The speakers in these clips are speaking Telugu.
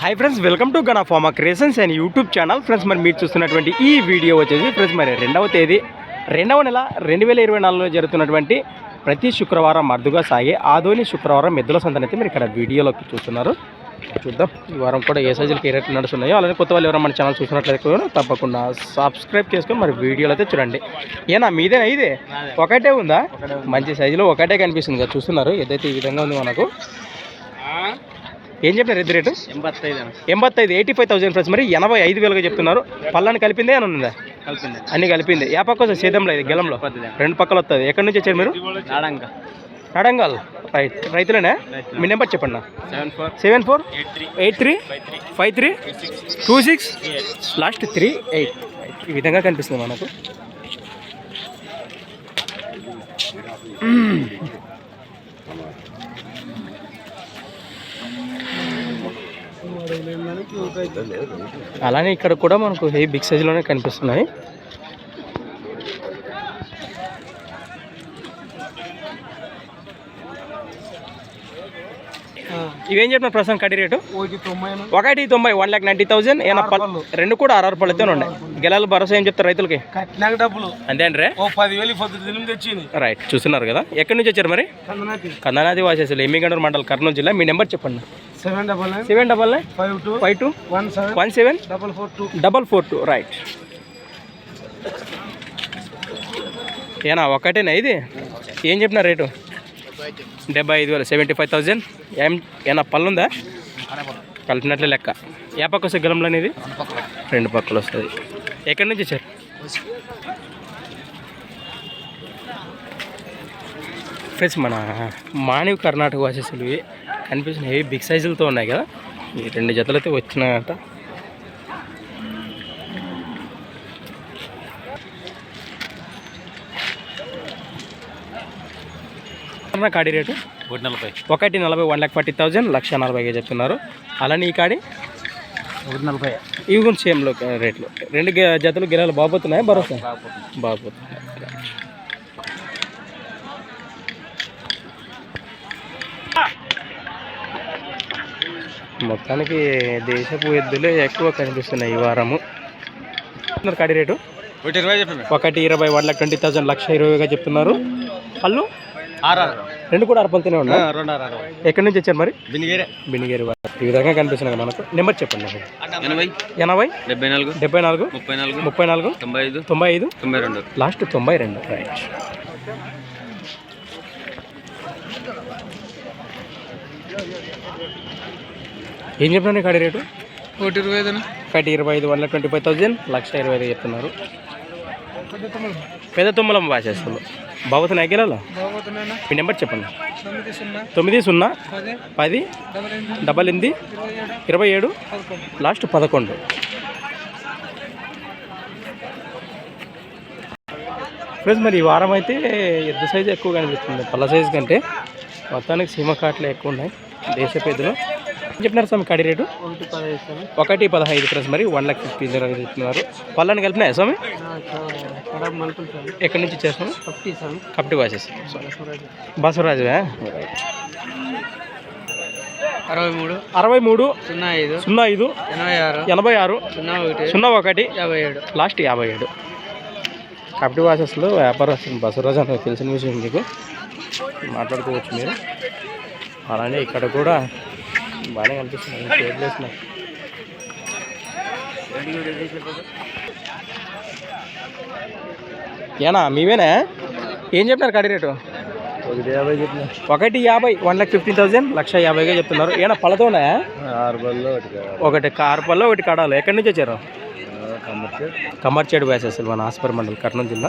Hi friends welcome to Gana pharma creations and YouTube channel friends మరి మీరు చూస్తున్నటువంటి ఈ వీడియో వచ్చేసి ఫ్రెండ్స్ మరి రెండవ తేదీ రెండవ నెల రెండు వేల ఇరవై నాలుగులో జరుగుతున్నటువంటి ప్రతి శుక్రవారం అరుదుగా సాగే ఆదోని శుక్రవారం మెద్దుల సంతనైతే మీరు ఇక్కడ వీడియోలోకి చూస్తున్నారు. చూద్దాం ఈ వారం కూడా ఏ సైజులకి ఏ రేట్లు నడుస్తున్నాయో అలానే కొత్త వాళ్ళు ఎవరైనా మన ఛానల్ చూసినట్లయితే కూడా తప్పకుండా సబ్స్క్రైబ్ చేసుకొని మరి వీడియోలు అయితే చూడండి. ఏనా మీదేనా ఇదే? ఒకటే ఉందా? మంచి సైజులో ఒకటే కనిపిస్తుంది కదా చూస్తున్నారు? ఏదైతే ఈ విధంగా ఉంది మనకు? ఏం చెప్పినారు ఎద్దు రేటు? ఎంబత్తైదు ఎయిటీ ఫైవ్ థౌసండ్ ఫ్రెండ్స్ మరి ఎనభై ఐదు వేలుగా చెప్తున్నారు. పళ్ళని కలిపిందే అని ఉందా? కలిపింది. అన్ని కలిపింది. ఏ పక్క వస్తుంది? సేదంలో ఇది గెలంలో? రెండు పక్కలు వస్తుంది ఎక్కడి నుంచి వచ్చారు మీరు? నడంగల్ రైట్. రైతులేనా? మీ నెంబర్ చెప్పండి seven four. Eight three. Five three? Two six? Last three eight. ఈ విధంగా కనిపిస్తుంది మనకు. అలానే ఇక్కడ కూడా మనకు హెవీ బిగ్ సైజ్లోనే కనిపిస్తున్నాయి. ఇవేం చెప్పిన ప్రస్తుతం కడి రేటు? ఒకటి తొంభై వన్ ల్యాక్ నైంటీ థౌసండ్ ఏమైనా పల్- రెండు కూడా అరవై పళ్ళతో ఉన్నాయి. గెలాలు భరోసా ఏం చెప్తారు రైతులకి? డబ్బులు. అంతే తెచ్చింది. రైట్ చూస్తున్నారు కదా. ఎక్కడి నుంచి వచ్చారు మరి? కందనాది. వాసేసులు ఎమ్మిగండూరు మండలం కర్నూలు జిల్లా. మీ నెంబర్ చెప్పండి. Seven double nine. Seven double nine? Five two. Five two? One seven. One seven? Double four two. Double four two right. ఏనా ఒకటేనా ఇది? ఏం చెప్పిన రేటు? డెబ్బై ఐదు వేలు. Seventy five thousand. ఏం ఏమన్నా పళ్ళు ఉందా కలిపినట్లే లెక్క. ఏ పక్క వస్తుంది గలంలో అనేది? రెండు పక్కలు వస్తుంది. ఎక్కడి నుంచి వచ్చారు? ఫ్రెండ్స్ మన మానవ్ కర్ణాటక వాసెస్లు ఇవి కనిపిస్తున్న హెవీ బిగ్ సైజులతో ఉన్నాయి కదా. ఈ రెండు జతలు అయితే అన్న కాడి రేటు? ఒకటి నలభై. ఒకటి నలభై వన్ ల్యాక్ ఫార్టీ థౌజండ్ లక్ష నలభైగా చెప్తున్నారు. అలానే ఈ కాడి? ఒకటి నలభై. ఇవి కూడా సేమ్లో రేట్లు. రెండు గె- జతలు గిరాలు బాగుపోతున్నాయి భరోసా బాగుపోతున్నాయి మొత్తానికి దేశపు ఎద్దులే ఎక్కువ కనిపిస్తున్నాయి ఈ వారము. కాడి రేటు? ఒకటి ఇరవై చెప్పండి. ఒకటి ఇరవై వన్ లాక్ ట్వంటీ థౌసండ్ లక్ష ఇరవైగా చెప్తున్నారు. పళ్ళు ఆర్ఆర్ రెండు కూడా అరపంతనే ఉన్నాయి ఎక్కడి నుంచి వచ్చారు మరి? బినిగేరే. బినిగేరి వారు. ఈ విధంగా కనిపిస్తున్నాయి మనకు. నెంబర్ చెప్పండి. ఎనభై. ఎనభై? డెబ్బై నాలుగు డెబ్బై నాలుగు ముప్పై నాలుగు ముప్పై నాలుగు తొంభై ఐదు తొంభై ఐదు తొంభై రెండు లాస్ట్ తొంభై రెండు రైట్ ఏం చెప్పినా కాడి రేటు? ఒకటి ఇరవై ఐదు ఒకటి ఇరవై ఐదు వన్ ట్వంటీ ఫైవ్ థౌజండ్ లక్ష ఇరవై ఐదు చెప్తున్నారు. పెద్ద తుమ్మలం బాగుతున్నాయి గిరాలో బాగుతున్నాయినా మీ నెంబర్ చెప్పండి. తొమ్మిది సున్నా పది డబల్ ఎనిమిది ఇరవై ఏడు లాస్ట్ పదకొండు. ఫ్రెండ్స్ మరి ఈ వారం అయితే ఎద్దు సైజు ఎక్కువ కనిపిస్తుంది. పళ్ళ సైజు కంటే మొత్తానికి సీమ కాట్లు ఎక్కువ ఉన్నాయి. దేశ పెద్దలు చెప్పినారు స్వామి కడి రేటు? ఒకటి పదహైదు ఫ్రెండ్స్ మరి వన్ లాక్ ఫిఫ్టీ దగ్గర చెప్తున్నారు పళ్ళని కలిపినాయా స్వామి? ఎక్కడి నుంచి చేస్తాము కప్టి వాసేసి బసవరాజు. అరవై మూడు. అరవై మూడు సున్నా ఐదు. సున్నా ఐదు ఎనభై ఆరు. ఎనభై ఆరు సున్నా ఒకటి. సున్నా ఒకటి యాభై ఏడు. లాస్ట్ యాభై ఏడు. కబడ్డీ వాసెస్లో వ్యాపారస్తులు బసవరాజు అని తెలిసిన విషయం మీకు. మాట్లాడుకోవచ్చు మీరు. అలానే ఇక్కడ కూడా బాగానే కనిపిస్తున్నాయి టేబుల్ వేసినాయి ఏనా మీవేనా? ఏం చెప్పినారు కడి రేటు? ఒకటి యాభై చెప్పిన. ఒకటి యాభై వన్ లాక్ ఫిఫ్టీన్ థౌసండ్ లక్ష యాభైగా చెప్తున్నారు. ఏనా పళ్ళతోనా? ఆరు ఒకటి ఒకటి కార్పల్లో ఒకటి కడాలు. ఎక్కడి నుంచి వచ్చారు? కమర్చేడు వేసేస్తారు మన ఆస్పర్ మండల్ కర్నూలు జిల్లా?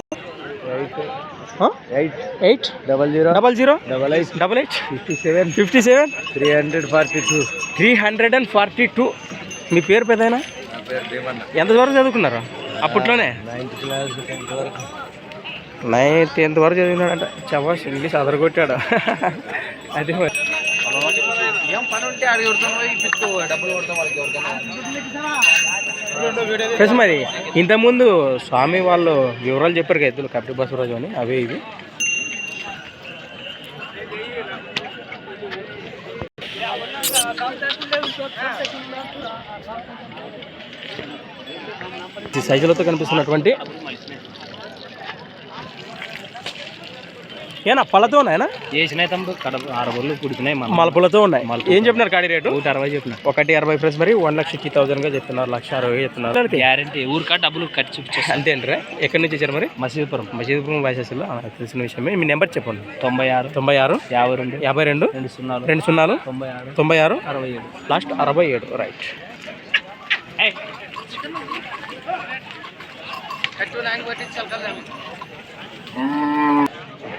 Eight eight double zero double zero double eight double eight fifty seven fifty seven three hundred forty two three hundred and forty two మీ పేరు పెద్దయినా? నా పేరు దేవన్న. ఎంతవరకు చదువుకున్నారు? అప్పట్లోనే? నైన్త్ క్లాస్ టెన్త్ వరకు. నైన్త్ టెన్త్ వరకు చదివినాడంట. ఇంగ్లీష్ అదరగొట్టాడు. అది. ఏం పని ఉంటే అది కొడుతాం. డబ్బులు కొడతాం వాళ్ళకి ఫ్రెండ్స్ మరి ఇంతకుముందు స్వామి వాళ్ళు వివరాలు చెప్పారు కదా ఎద్దులు కపిటి బసవరాజు అని అవే ఇవి. సైజులతో కనిపిస్తున్నటువంటి ఏనా? పళ్ళతో ఉన్నాయనా చేసినాయి తమ్ముడు కడప ఆరు బొల్లు పుడిచినాయి మన మలపులతో ఉన్నాయి. ఏం చెప్పినారు కాడి రేటు? నూట అరవై చెప్పిన ఒకటి అరవై ప్రైస్ మరి వన్ లక్ష ఫిఫ్టీ థౌసండ్గా చెప్తున్నారు లక్ష అరవై చెప్తున్నారు. గ్యారంటీ ఊరికా డబ్బులు కట్టి చూపించేస్తాను అంతే అంటారా? ఎక్కడి నుంచి వచ్చారు మరి? మసీదుపురం. మసీదుపురం వాయిసెస్లో తెలిసిన విషయమే. మీ నెంబర్ చెప్పండి. తొంభై ఆరు. తొంభై ఆరు. యాభై రెండు. యాభై రెండు. రెండు సున్నాలు. రెండు సున్నాలు. తొంభై ఆరు. తొంభై ఆరు. అరవై ఏడు. లాస్ట్ అరవై ఏడు. రైట్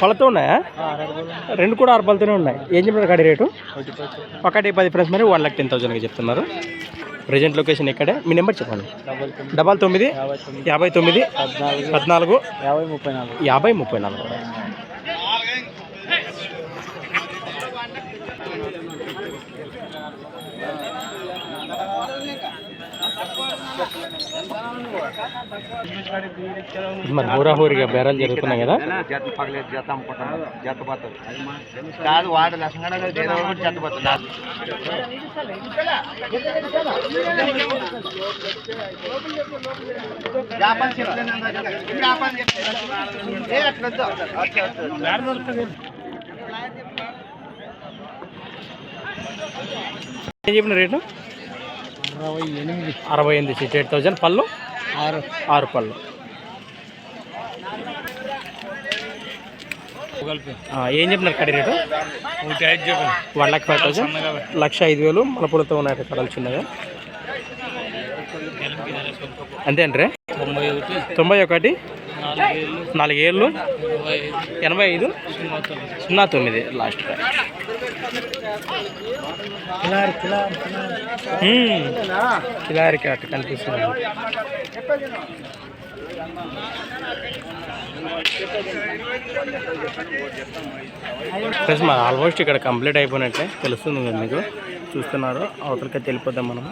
పళ్ళతో ఉన్నాయా? రెండు కూడా ఆరు పళ్ళతోనే ఉన్నాయి. ఏం చెప్పారు కాడి రేటు? ఒకటి పది ఫ్రెండ్స్ మరి వన్ ల్యాక్ టెన్ థౌసండ్కి చెప్తున్నారు. ప్రజెంట్ లొకేషన్ ఇక్కడే మీ నెంబర్ చెప్పండి. డబల్ తొమ్మిది యాభై తొమ్మిది పద్నాలుగు యాభై ముప్పై నాలుగు యాభై ముప్పై నాలుగు మరి హోరాహోరీగా బేరాలు జరుగుతున్నాయి కదా? జత పగలేదు జత అమ్ముకుంటాను జత పోతుంది కాదు వాడు లక్షంగా జత పోతుంది. ఏం చెప్పిన రేటు? అరవై ఎనిమిది. అరవై ఎనిమిది సిక్స్టీ ఎయిట్ థౌసండ్ పళ్ళు? ఆరు. ఆరు పళ్ళు. ఆ, ఏం చెప్పినారు కడి rate? One lakh five thousand లక్ష ఐదు వేలు. మలపూలతో ఉన్నాయి కడలు చిన్నగా. అంతే అంటే తొంభై ఒకటి. నాలుగేళ్ళు. ఎనభై ఐదు సున్నా తొమ్మిది. లాస్ట్ కిలారి కట్ కనిపిస్తుంది. మరి ఆల్మోస్ట్ ఇక్కడ కంప్లీట్ అయిపోయినట్లే తెలుస్తుంది కదా మీకు. చూస్తున్నారు అవతలకి వెళ్ళిపోద్దాం మనం.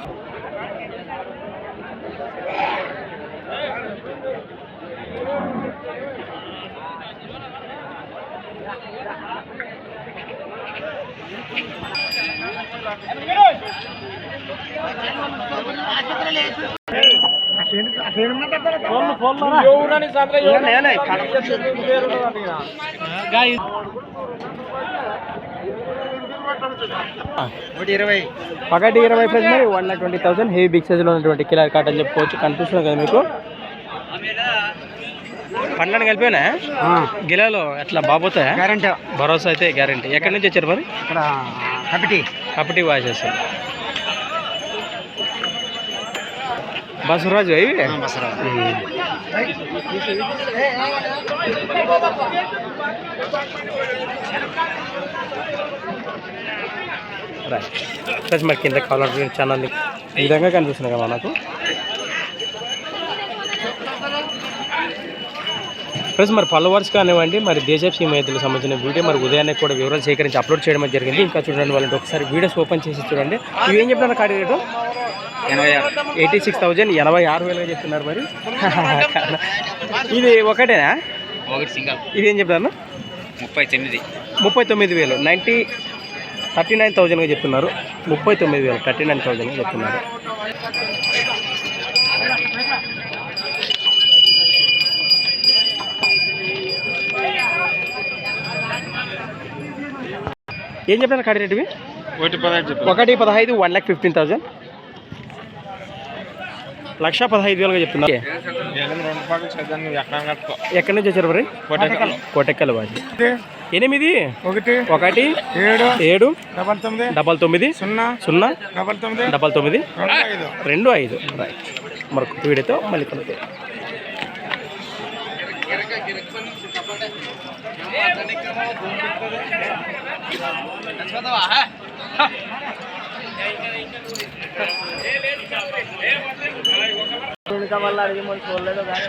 ఒకటి ఇరవై ఒకటి ప్లస్ మరి one twenty thousand heavy big సైజ్లో ఉన్నటువంటి కిలర్ కాట్ అని చెప్పుకోవచ్చు. కనిపిస్తుంది కదా మీకు? పండ్లను కలిపినా గిలాలో ఎట్లా బాబోతాయా గ్యారంటీ. భరోసా అయితే గ్యారంటీ. ఎక్కడి నుంచి వచ్చారు మరి? ఇక్కడ కమిటీ కపటి వాచెస్ బసవరాజు ఇవి? రైట్ మరి కింద కావాలంటే ఛానల్ ఈ విధంగా కనిపిస్తుంది కదా మనకు. ప్లస్ మరి ఫాలోవర్స్ కానివ్వండి మరి దేశపు సీమైతులకు సంబంధించిన వీడియో మరి ఉదయాన్నే కూడా వివరాలు సేకరించి అప్లోడ్ చేయడం జరిగింది. ఇంకా చూడండి వాళ్ళంటే ఒకసారి వీడియోస్ ఓపెన్ చేసి చూడండి. ఇవి ఏం చెప్తున్నారు కాడి రేటు? ఎనభై ఆరు. ఎయిటీ సిక్స్ థౌజండ్ ఎనభై ఆరు వేలుగా చెప్తున్నారు మరి. ఇది ఒకటేనా? ఒకటి సింగల్. ఇది ఏం చెప్తాను ముప్పై తొమ్మిది. ముప్పై తొమ్మిది వేలు. నైంటీ థర్టీ నైన్ థౌజండ్గా చెప్తున్నారు ముప్పై తొమ్మిది వేలు థర్టీ నైన్ థౌజండ్గా చెప్తున్నారు ఏం చెప్పారు కాడి రేటువి ఒకటి పదహైదు వన్ ల్యాక్ ఫిఫ్టీన్ థౌజండ్ లక్ష పదహైదు వేలుగా చెప్తున్నారు. ఎక్కడ నుంచి వచ్చారు మరి? కోటెక్కలు. కోటెక్కల. బాజీ ఎనిమిది. ఒకటి. ఒకటి. ఏడు. ఏడు. డబల్ తొమ్మిది. డబల్ తొమ్మిది. సున్నా. సున్నా. డబల్ తొమ్మిది. డబల్ తొమ్మిది. రెండు ఐదు. రెండు ఐదు. రైట్ మరొక వీడియోతో మళ్ళీ కలుగుతాయి ఇంకా వల్ల అడిగి మనం చూడలేదు కానీ